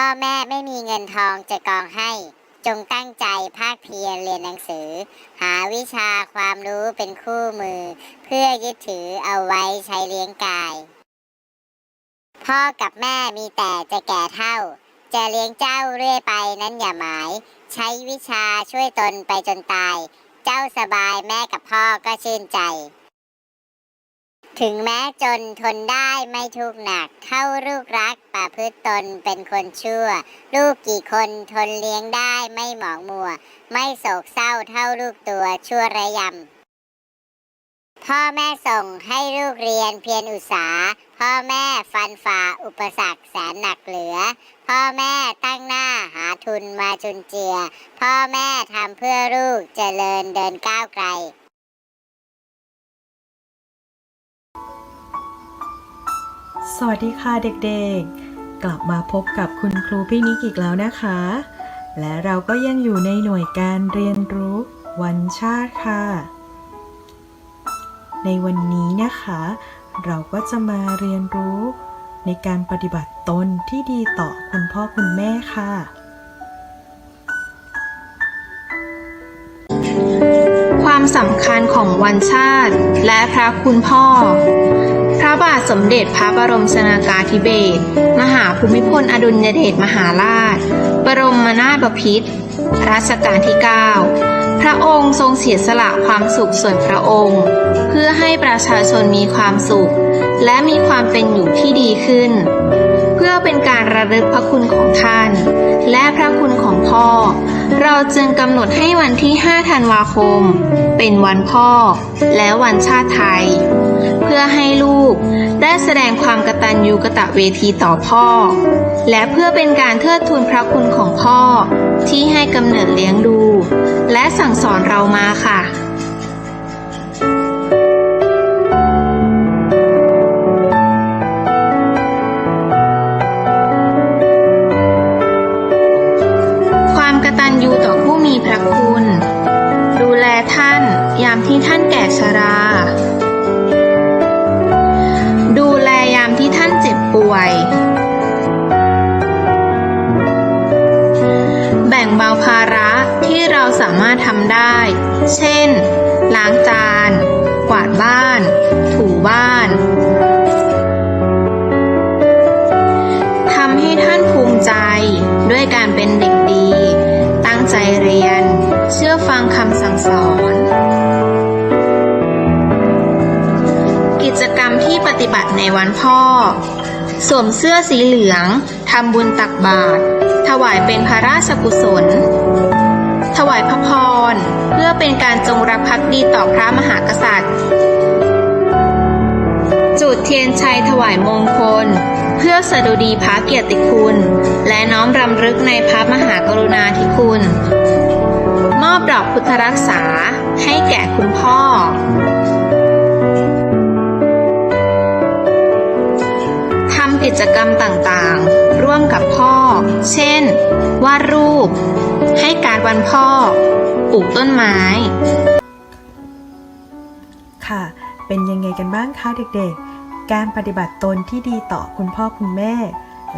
พ่อแม่ไม่มีเงินทองจะกองให้ จงตั้งใจภาคเพียรเรียนหนังสือ หาวิชาความรู้เป็นคู่มือ เพื่อยึดถือเอาไว้ใช้เลี้ยงกาย พ่อกับแม่มีแต่จะแก่เท่า จะเลี้ยงเจ้าเรื่อยไปนั้นอย่าหมาย ใช้วิชาช่วยตนไปจนตาย เจ้าสบายแม่กับพ่อก็ชื่นใจ ถึงแม้จนทนได้ไม่ทุกข์หนัก เท่าลูกรักประพฤติตนเป็นคนชั่ว ลูกกี่คนทนเลี้ยงได้ไม่หมองมัว ไม่โศกเศร้าเท่าลูกตัวชั่วระยำ พ่อแม่ส่งให้ลูกเรียนเพียรอุตสาหพ่อแม่ฟันฝ่าอุปสรรคแสนหนักเหลือ พ่อแม่ตั้งหน้าหาทุนมาจุนเจือพ่อแม่ทำเพื่อลูกเจริญเดินก้าวไกล สวัสดีค่ะเด็กๆ กลับมาพบกับคุณครูพี่นิกอีกแล้วนะคะ และเราก็ยังอยู่ในหน่วยการเรียนรู้วันชาติค่ะ ในวันนี้นะคะ เราก็จะมาเรียนรู้ในการปฏิบัติตนที่ดีต่อคุณพ่อคุณแม่ค่ะความสำคัญของวันชาติ และพระคุณพ่อ ระบาทสมเด็จพระบรมชนากาธิเบศร มหาภูมิพลอดุลยเดชมหาราช บรมนาถบพิตรรัชกาลที่ 9 พระองค์ทรงเสียสละความสุขส่วนพระองค์ เพื่อให้ประชาชนมีความสุข และมีความเป็นอยู่ที่ดีขึ้น เพื่อเป็นการระลึกพระคุณของท่าน และพระคุณของพ่อ เราจึงกำหนดให้วันที่ 5 ธันวาคม เป็นวันพ่อ และวันชาติไทย เพื่อให้ลูก ได้แสดงความกตัญญูกะตะเวทีต่อพ่อ และเพื่อเป็นการเทิดทูนพระคุณของพ่อ ที่ให้กำเนิดเลี้ยงดู และสั่งสอนเรามาค่ะความกตัญญูต่อผู้มีพระคุณ ดูแลท่านยามที่ท่านแก่ชรา เราสามารถทำได้ เช่น ล้างจาน กวาดบ้าน ถูบ้านทำให้ท่านภูมิใจด้วยการเป็นเด็กดี ตั้งใจเรียน เชื่อฟังคำสั่งสอน กิจกรรมที่ปฏิบัติในวันพ่อ สวมเสื้อสีเหลือง ทำบุญตักบาตรถวายเป็นพระราชกุศล ถวายพระพร เพื่อเป็นการจงรักภักดีต่อพระมหากษัตริย์ จุดเทียนชัยถวายมงคล เพื่อสดุดีพระเกียรติคุณ และน้อมรำลึกในพระมหากรุณาธิคุณ มอบดอกพุทธรักษาให้แก่คุณพ่อทำกิจกรรมต่างๆ ร่วมกับพ่อ เช่น วาดรูป ให้การวันพ่อ ปลูกต้นไม้ ค่ะ เป็นยังไงกันบ้างคะเด็กๆ การปฏิบัติตนที่ดีต่อคุณพ่อคุณแม่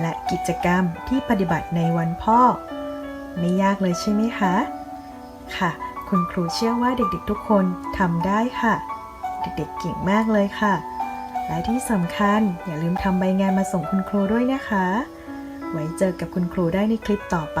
และกิจกรรมที่ปฏิบัติในวันพ่อ ไม่ยากเลยใช่ไหมคะ ค่ะ คุณครูเชื่อว่าเด็กๆทุกคนทำได้ค่ะ เด็กๆเก่งมากเลยค่ะ และที่สำคัญอย่าลืมทำใบงานมาส่งคุณครูด้วยนะคะ ไว้เจอกับคุณครูได้ในคลิปต่อไป